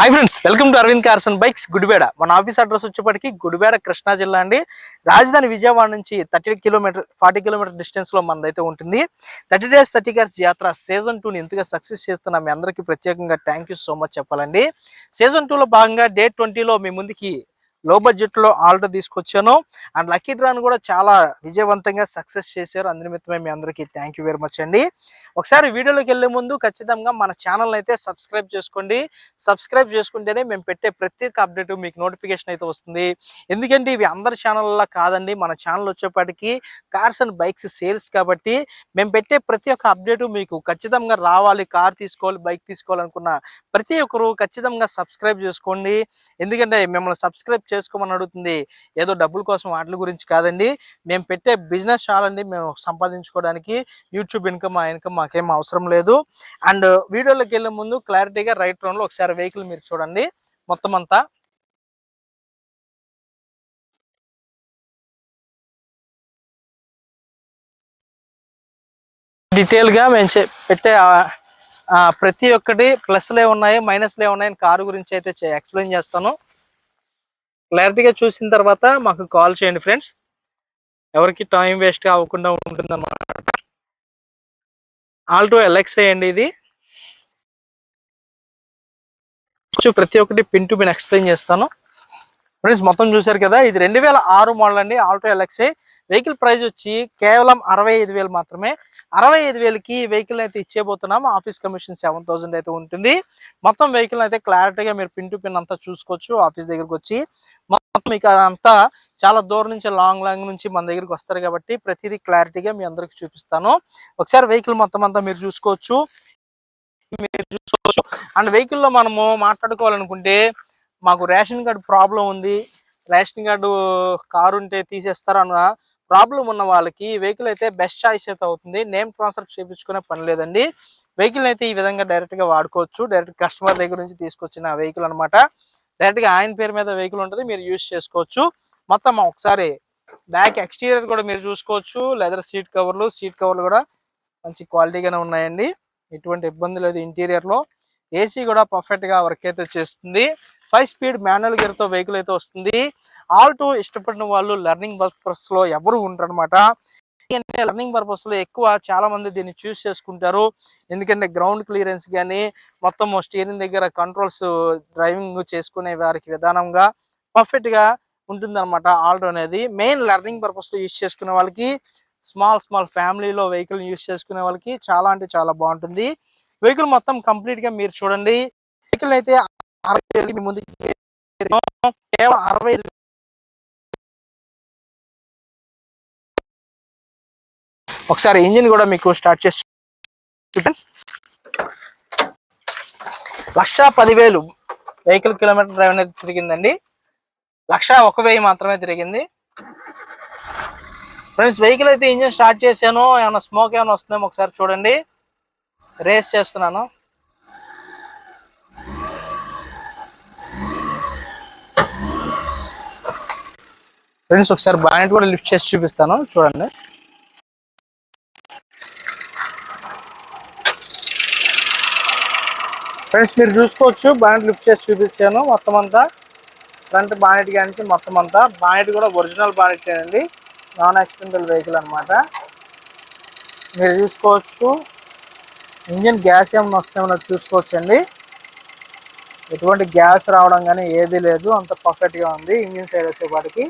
Hi friends welcome to Aravind cars and bikes Gudivada మన office address వచ్చేప్పటికి గుడివేడ కృష్ణా జిల్లా అండి. రాజధాని విజయవాడ నుంచి థర్టీ కిలోమీటర్ ఫార్టీ కిలోమీటర్ డిస్టెన్స్లో మనదైతే ఉంటుంది. థర్టీ డేస్ థర్టీ కార్స్ యాత్ర సీజన్ టూని ఎంతగా సక్సెస్ చేస్తున్న మీ అందరికీ ప్రత్యేకంగా థ్యాంక్ యూ సో మచ్ చెప్పాలండి. సీజన్ టూలో భాగంగా డే ట్వంటీలో మీ ముందుకి లో బడ్జెట్లో తీసుకొచ్చాను. అండ్ లక్కీ డ్రాన్ కూడా చాలా విజయవంతంగా సక్సెస్ చేశారు. అందునిమిత్తమే మీ అందరికీ థ్యాంక్ యూ వెరీ మచ్ అండి. ఒకసారి వీడియోలోకి వెళ్ళే ముందు ఖచ్చితంగా మన ఛానల్ అయితే సబ్స్క్రైబ్ చేసుకోండి. సబ్స్క్రైబ్ చేసుకుంటేనే మేము పెట్టే ప్రతి ఒక్క అప్డేట్ మీకు నోటిఫికేషన్ అయితే వస్తుంది. ఎందుకంటే ఇవి అందరి ఛానల్లో కాదండి. మన ఛానల్ వచ్చేపాటికి కార్స్ అండ్ బైక్స్ సేల్స్ కాబట్టి మేము పెట్టే ప్రతి ఒక్క అప్డేట్ మీకు ఖచ్చితంగా రావాలి. కార్ తీసుకోవాలి బైక్ తీసుకోవాలనుకున్న ప్రతి ఒక్కరు ఖచ్చితంగా సబ్స్క్రైబ్ చేసుకోండి. ఎందుకంటే మిమ్మల్ని సబ్స్క్రైబ్ చేసుకోమని అడుగుతుంది. ఏదో డబ్బుల కోసం వాటి గురించి కాదండి. మేము పెట్టే బిజినెస్ చాలండి. మేము సంపాదించుకోవడానికి యూట్యూబ్ ఇన్కమ్ ఆ ఇన్కమ్ మాకేం అవసరం లేదు. అండ్ వీడియోలోకి వెళ్ళే ముందు క్లారిటీగా రైట్ రౌండ్లో ఒకసారి వెహికల్ మీరు చూడండి. మొత్తం అంతా. డీటెయిల్గా మేము పెట్టే ప్రతి ఒక్కటి ప్లస్లే ఉన్నాయి మైనస్లే ఉన్నాయి కారు గురించి అయితే ఎక్స్ప్లెయిన్ చేస్తాను. క్లారిటీగా చూసిన తర్వాత మాకు కాల్ చేయండి ఫ్రెండ్స్. ఎవరికి టైం వేస్ట్ అవ్వకుండా ఉంటుంది అనమాట ఆల్టో ఎలెక్స్ అయ్యండి ఇది. ప్రతి ఒక్కటి పిన్ టు పిన్ ఎక్స్ప్లెయిన్ చేస్తాను. ఫ్రెండ్స్ మొత్తం చూశారు కదా ఇది రెండు వేల ఆరు మోడల్ అండి ఆల్టో ఎలక్సీ వెహికల్ ప్రైస్ వచ్చి కేవలం అరవై ఐదు వేలు మాత్రమే. అరవై ఐదు వేలకి వెహికల్ అయితే ఇచ్చేబోతున్నాము ఆఫీస్ కమిషన్ సెవెన్ థౌసండ్ అయితే ఉంటుంది. మొత్తం వెహికల్ అయితే క్లారిటీగా మీరు పిన్ టు పిన్ అంతా చూసుకోవచ్చు ఆఫీస్ దగ్గరకు వచ్చి. మొత్తం మీకు అంతా చాలా దూరం నుంచి లాంగ్ లాంగ్ నుంచి మన దగ్గరికి వస్తారు కాబట్టి ప్రతిదీ క్లారిటీగా మీ అందరికి చూపిస్తాను. ఒకసారి వెహికల్ మొత్తం అంతా మీరు చూసుకోవచ్చు. మీరు చూసుకోవచ్చు. అండ్ వెహికల్లో మనము మాట్లాడుకోవాలనుకుంటే మాకు రేషన్ కార్డు ప్రాబ్లం ఉంది రేషన్ కార్డు కారు ఉంటే తీసేస్తారన్న ప్రాబ్లం ఉన్న వాళ్ళకి వెహికల్ అయితే బెస్ట్ చాయిస్ అయితే అవుతుంది. నేమ్ ట్రాన్స్ఫర్ చేయించుకునే పని లేదండి. వెహికల్ అయితే ఈ విధంగా డైరెక్ట్గా వాడుకోవచ్చు. డైరెక్ట్ కస్టమర్ దగ్గర నుంచి తీసుకొచ్చిన వెహికల్ అన్నమాట. డైరెక్ట్గా ఆయన పేరు మీద వెహికల్ ఉంటుంది మీరు యూజ్ చేసుకోవచ్చు. మొత్తం ఒకసారి బ్యాక్ ఎక్స్టీరియర్ కూడా మీరు చూసుకోవచ్చు. లెదర్ సీట్ కవర్లు సీట్ కవర్లు కూడా మంచి క్వాలిటీగానే ఉన్నాయండి. ఎటువంటి ఇబ్బంది లేదు ఇంటీరియర్లో. ఏసీ కూడా పర్ఫెక్ట్గా వర్క్ అయితే చేస్తుంది. ఫైవ్ స్పీడ్ మాన్యువల్ గేర్తో వెహికల్ అయితే వస్తుంది. ఆల్టో ఇష్టపడిన వాళ్ళు లెర్నింగ్ పర్పస్లో ఎవరు ఉంటారనమాట అనమాట లెర్నింగ్ పర్పస్లో ఎక్కువ చాలా మంది దీన్ని చూస్ చేసుకుంటారు. ఎందుకంటే గ్రౌండ్ క్లియరెన్స్ కానీ మొత్తం స్టీరింగ్ దగ్గర కంట్రోల్స్ డ్రైవింగ్ చేసుకునే వారికి విధానంగా పర్ఫెక్ట్గా ఉంటుందన్నమాట ఉంటుంది ఆల్టో అనేది. మెయిన్ లెర్నింగ్ పర్పస్లో యూజ్ చేసుకునే వాళ్ళకి స్మాల్ స్మాల్ ఫ్యామిలీలో వెహికల్ యూజ్ చేసుకునే వాళ్ళకి చాలా అంటే చాలా బాగుంటుంది. వెహికల్ మొత్తం కంప్లీట్గా మీరు చూడండి. వెహికల్ అయితే అరవై వేలు మీ ముందు కేవలం అరవై ఐదు ఒకసారి ఇంజిన్ కూడా మీకు స్టార్ట్ చేసి ఫ్రెండ్స్ లక్ష పదివేలు వెహికల్ కిలోమీటర్ డ్రైవ్ అనేది తిరిగిందండి. లక్ష ఒక వెయ్యి మాత్రమే తిరిగింది. ఫ్రెండ్స్ వెహికల్ అయితే ఇంజిన్ స్టార్ట్ చేశాను. ఏమైనా స్మోక్ ఏమైనా వస్తుందేమో ఒకసారి చూడండి. రేస్ చేస్తున్నాను. ఫ్రెండ్స్ ఒకసారి బానెట్ కూడా లిఫ్ట్ చేసి చూపిస్తాను. చూడండి. ఫ్రెండ్స్ మీరు చూసుకోవచ్చు బానెట్ లిఫ్ట్ చేసి చూపించాను మొత్తం అంతా ఫ్రంట్ బానెట్ కానీ మొత్తం అంతా. బానెట్ కూడా ఒరిజినల్ బానెట్ అండి. నాన్ యాక్సిడెంటల్ వెహికల్ అన్నమాట. మీరు చూసుకోవచ్చు. ఇంజిన్ గ్యాస్ ఏమైనా వస్తుందేమో చూసుకోవచ్చండి. ఎటువంటి గ్యాస్ రావడం కానీ ఏది లేదు. అంత పర్ఫెక్ట్గా ఉంది ఇంజిన్ సైడ్ వచ్చేపాటికి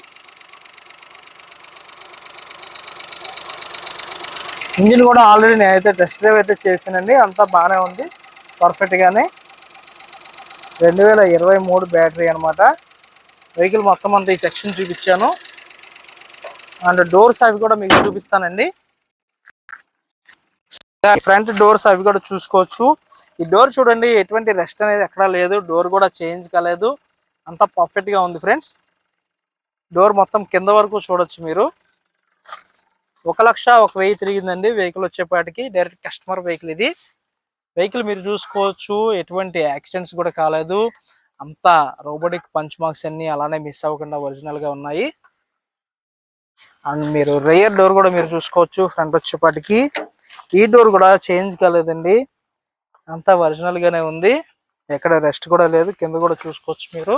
ఇంజిన్ కూడా ఆల్రెడీ నేనైతే టెస్ట్ డ్రైవ్ అయితే చేసానండి అంతా బాగానే ఉంది. పర్ఫెక్ట్గానే రెండు వేల ఇరవై మూడు బ్యాటరీ అనమాట వెహికల్ మొత్తం అంతా ఈ సెక్షన్ చూపించాను. అండ్ డోర్స్ అవి కూడా మీకు చూపిస్తానండి. ఫ్రంట్ డోర్స్ అవి కూడా చూసుకోవచ్చు. ఈ డోర్ చూడండి ఎటువంటి రెస్ట్ అనేది ఎక్కడా లేదు. డోర్ కూడా చేంజ్ కాలేదు. అంతా పర్ఫెక్ట్గా ఉంది ఫ్రెండ్స్ డోర్ మొత్తం కింద వరకు చూడొచ్చు మీరు. ఒక లక్ష ఒక వెయ్యి తిరిగిందండి వెహికల్ వచ్చేపాటికి. డైరెక్ట్ కస్టమర్ వెహికల్ ఇది. వెహికల్ మీరు చూసుకోవచ్చు. ఎటువంటి యాక్సిడెంట్స్ కూడా కాలేదు. అంతా రోబోటిక్ పంచ్ మార్క్స్ అన్ని అలానే మిస్ అవ్వకుండా ఒరిజినల్గా ఉన్నాయి. అండ్ మీరు రేయర్ డోర్ కూడా మీరు చూసుకోవచ్చు. ఫ్రంట్ వచ్చేపాటికి. ఈ డోర్ కూడా చేంజ్ కాలేదండి. అంతా ఒరిజినల్ గానే ఉంది. ఎక్కడ రెస్ట్ కూడా లేదు. కింద కూడా చూసుకోవచ్చు మీరు.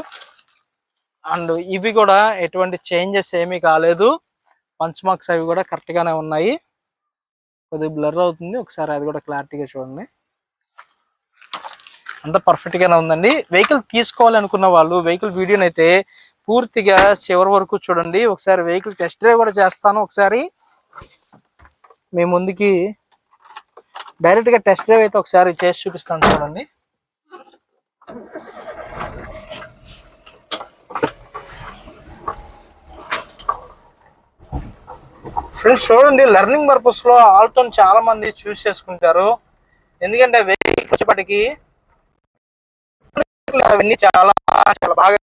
అండ్ ఇవి కూడా ఎటువంటి చేంజెస్ ఏమీ కాలేదు. పంచ్ మార్క్స్ అవి కూడా కరెక్ట్ గానే ఉన్నాయి. కొద్దిగా బ్లర్ అవుతుంది. ఒకసారి అది కూడా క్లారిటీగా చూడండి. అంత పర్ఫెక్ట్ గానే ఉందండి. వెహికల్ తీసుకోవాలనుకున్న వాళ్ళు వెహికల్ వీడియోని అయితే పూర్తిగా చివరి వరకు చూడండి. ఒకసారి వెహికల్ టెస్ట్ డ్రైవ్ కూడా చేస్తాను. ఒకసారి మీ ముందుకి డైరెక్ట్గా టెస్ట్ డ్రైవ్ అయితే ఒకసారి చేసి చూపిస్తాను చూడండి. ఫ్రెండ్స్ చూడండి లెర్నింగ్ పర్పస్లో ఆల్టోన్ చాలా మంది చూస్ చేసుకుంటారు. ఎందుకంటే వెహికల్ వచ్చేపటికి అవన్నీ చాలా చాలా బాగా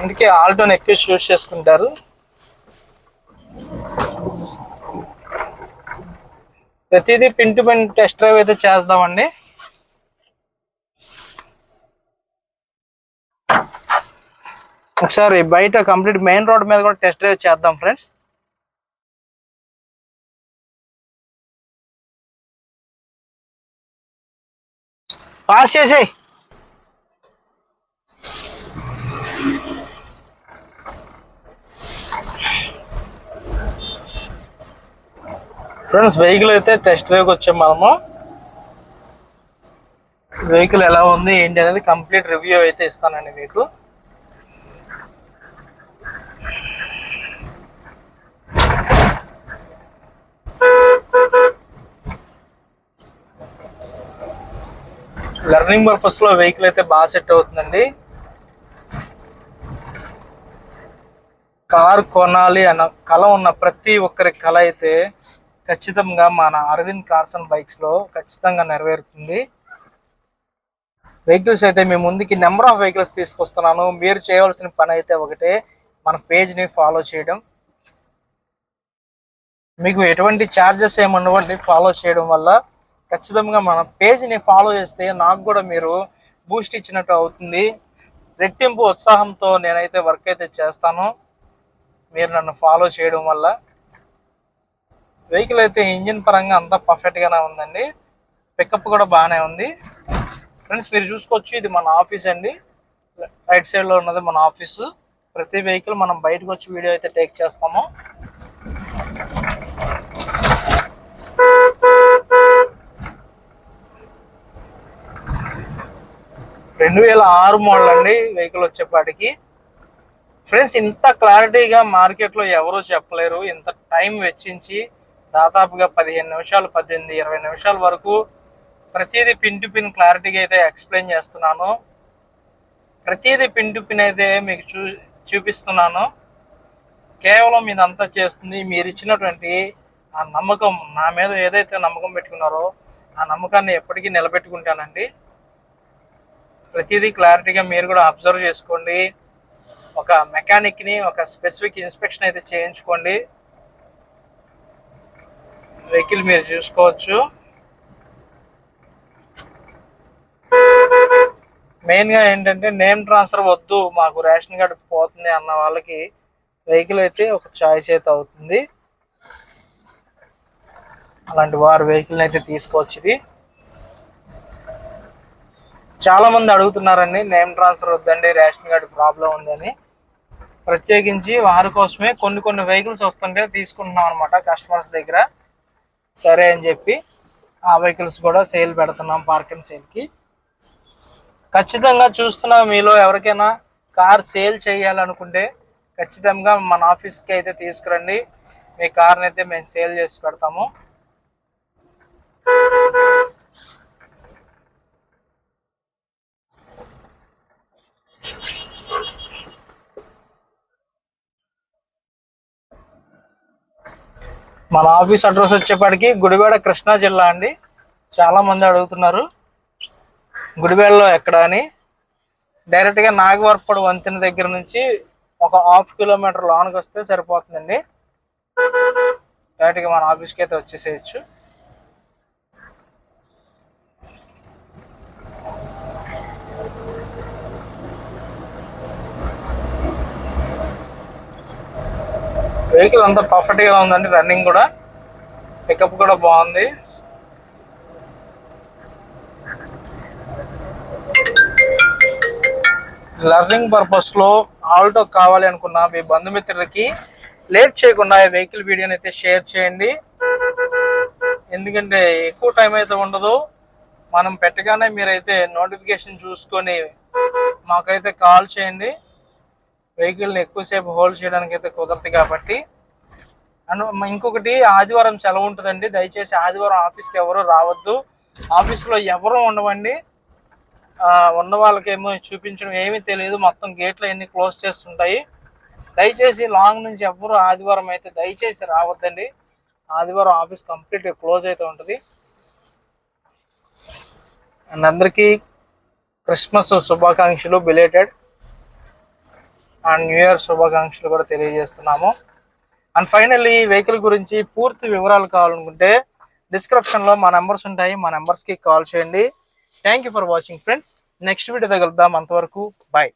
అందుకే ఆల్టోని ఎక్కువ చూస్ చేసుకుంటారు. ప్రతిదీ pin to pin test drive అయితే చేద్దామండి ఒకసారి బయట కంప్లీట్ మెయిన్ రోడ్ మీద కూడా టెస్ట్ డ్రైవ్ చేద్దాం ఫ్రెండ్స్ పాస్ చేసేయ్. ఫ్రెండ్స్ వెహికల్ అయితే టెస్ట్ డ్రైవ్కి వచ్చాం మనము. వెహికల్ ఎలా ఉంది ఏంటి అనేది కంప్లీట్ రివ్యూ అయితే ఇస్తానండి మీకు. లెర్నింగ్ పర్పస్లో వెహికల్ అయితే బాగా సెట్ అవుతుందండి. కార్ కొనాలి అన్న కళ ఉన్న ప్రతి ఒక్కరి కళ అయితే ఖచ్చితంగా మన అరవింద్ కార్సన్ బైక్స్లో ఖచ్చితంగా నెరవేరుతుంది. వెహికల్స్ అయితే మీ ముందుకి నెంబర్ ఆఫ్ వెహికల్స్ తీసుకొస్తున్నాను. మీరు చేయవలసిన పని అయితే ఒకటే మన పేజ్ని ఫాలో చేయడం. మీకు ఎటువంటి ఛార్జెస్ ఏమి ఫాలో చేయడం వల్ల. ఖచ్చితంగా మన పేజ్ని ఫాలో చేస్తే నాకు కూడా మీరు బూస్ట్ ఇచ్చినట్టు అవుతుంది. రెట్టింపు ఉత్సాహంతో నేనైతే వర్క్ అయితే చేస్తాను. మీరు నన్ను ఫాలో చేయడం వల్ల. వెహికల్ అయితే ఇంజిన్ పరంగా అంతా పర్ఫెక్ట్గానే ఉందండి. పికప్ కూడా బాగానే ఉంది. ఫ్రెండ్స్ మీరు చూసుకోవచ్చు ఇది మన ఆఫీస్ అండి. రైట్ సైడ్లో ఉన్నది మన ఆఫీసు ప్రతి వెహికల్ మనం బయటకు వచ్చి వీడియో అయితే టేక్ చేస్తాము. రెండు వేల ఆరు మోడల్ అండి వెహికల్ వచ్చేపాటికి. ఫ్రెండ్స్ ఇంత క్లారిటీగా మార్కెట్లో ఎవరూ చెప్పలేరు. ఇంత టైం వెచ్చించి దాదాపుగా పదిహేను నిమిషాలు పద్దెనిమిది ఇరవై నిమిషాల వరకు ప్రతిదీ పిన్ టు పిన్ క్లారిటీగా అయితే ఎక్స్ప్లెయిన్ చేస్తున్నాను. ప్రతిదీ పిన్ టు పిన్ అయితే మీకు చూ చూపిస్తున్నాను. కేవలం ఇదంతా చేస్తుంది మీరు ఇచ్చినటువంటి ఆ నమ్మకం నా మీద ఏదైతే నమ్మకం పెట్టుకున్నారో ఆ నమ్మకాన్ని ఎప్పటికీ నిలబెట్టుకుంటానండి. ప్రతిదీ క్లారిటీగా మీరు కూడా అబ్జర్వ్ చేసుకోండి. ఒక మెకానిక్ని ఒక స్పెసిఫిక్ ఇన్స్పెక్షన్ అయితే చేయించుకోండి. వెహికల్ మీరు చూసుకోవచ్చు. మెయిన్గా ఏంటంటే నేమ్ ట్రాన్స్ఫర్ వద్దు మాకు రేషన్ కార్డు పోతుంది అన్న వాళ్ళకి వెహికల్ అయితే ఒక చాయిస్ అయితే అవుతుంది. అలాంటి వారు వెహికల్ అయితే తీసుకోవచ్చు ఇది. చాలామంది అడుగుతున్నారండి నేమ్ ట్రాన్స్ఫర్ వద్దండి రేషన్ కార్డు ప్రాబ్లం ఉందని ప్రత్యేకించి వారి కోసమే కొన్ని కొన్ని వెహికల్స్ వస్తుంటే తీసుకుంటున్నాం అనమాట కస్టమర్స్ దగ్గర. సరే అని చెప్పి ఆ వెహికల్స్ కూడా సేల్ పెడుతున్నాం పార్క్ అండ్ సేల్కి ఖచ్చితంగా చూస్తున్న మీలో ఎవరికైనా కార్ సేల్ చేయాలనుకుంటే ఖచ్చితంగా మన ఆఫీస్కి అయితే తీసుకురండి. మీ కార్ని అయితే మేము సేల్ చేసి పెడతాము. మన ఆఫీస్ అడ్రస్ వచ్చేప్పటికి గుడివాడ కృష్ణా జిల్లా అండి. చాలా మంది అడుగుతున్నారు. గుడివాడలో ఎక్కడ అని. డైరెక్ట్గా నాగవరపడు వంతెన దగ్గర నుంచి ఒక హాఫ్ కిలోమీటర్ లోనకి వస్తే సరిపోతుందండి. డైరెక్ట్గా మన ఆఫీస్కి అయితే వచ్చేసేయచ్చు. వెహికల్ అంతా పర్ఫెక్ట్గా ఉందండి రన్నింగ్ కూడా. పికప్ కూడా బాగుంది. లర్నింగ్ పర్పస్లో ఆల్టో కావాలి అనుకున్న మీ బంధుమిత్రులకి లేట్ చేయకుండా ఈ వెహికల్ వీడియోని అయితే షేర్ చేయండి. ఎందుకంటే ఎక్కువ టైం అయితే ఉండదు. మనం పెట్టగానే మీరైతే నోటిఫికేషన్ చూసుకొని మాకైతే కాల్ చేయండి. వెహికల్ని ఎక్కువసేపు హోల్డ్ చేయడానికి అయితే కుదరదు కాబట్టి. అండ్ ఇంకొకటి ఆదివారం సెలవు ఉంటుందండి. దయచేసి ఆదివారం ఆఫీస్కి ఎవరు రావద్దు. ఆఫీస్లో ఎవరు ఉండవండి. ఉన్న వాళ్ళకేమో చూపించడం ఏమీ తెలియదు. మొత్తం గేట్లు అన్ని క్లోజ్ చేస్తుంటాయి. దయచేసి లాంగ్ నుంచి ఎవరు ఆదివారం అయితే దయచేసి రావద్దండి. ఆదివారం ఆఫీస్ కంప్లీట్గా క్లోజ్ అయితే ఉంటుంది. అండ్ అందరికీ క్రిస్మస్ శుభాకాంక్షలు. బిలేటెడ్. అండ్ న్యూ ఇయర్ శుభాకాంక్షలు కూడా తెలియజేస్తున్నాము. అండ్ ఫైనల్లీ ఈ వెహికల్ గురించి పూర్తి వివరాలు కావాలనుకుంటే డిస్క్రిప్షన్లో మా నెంబర్స్ ఉంటాయి. మా నెంబర్స్కి కాల్ చేయండి. Thank you for watching friends next video కలుద్దాం. అంతవరకు బాయ్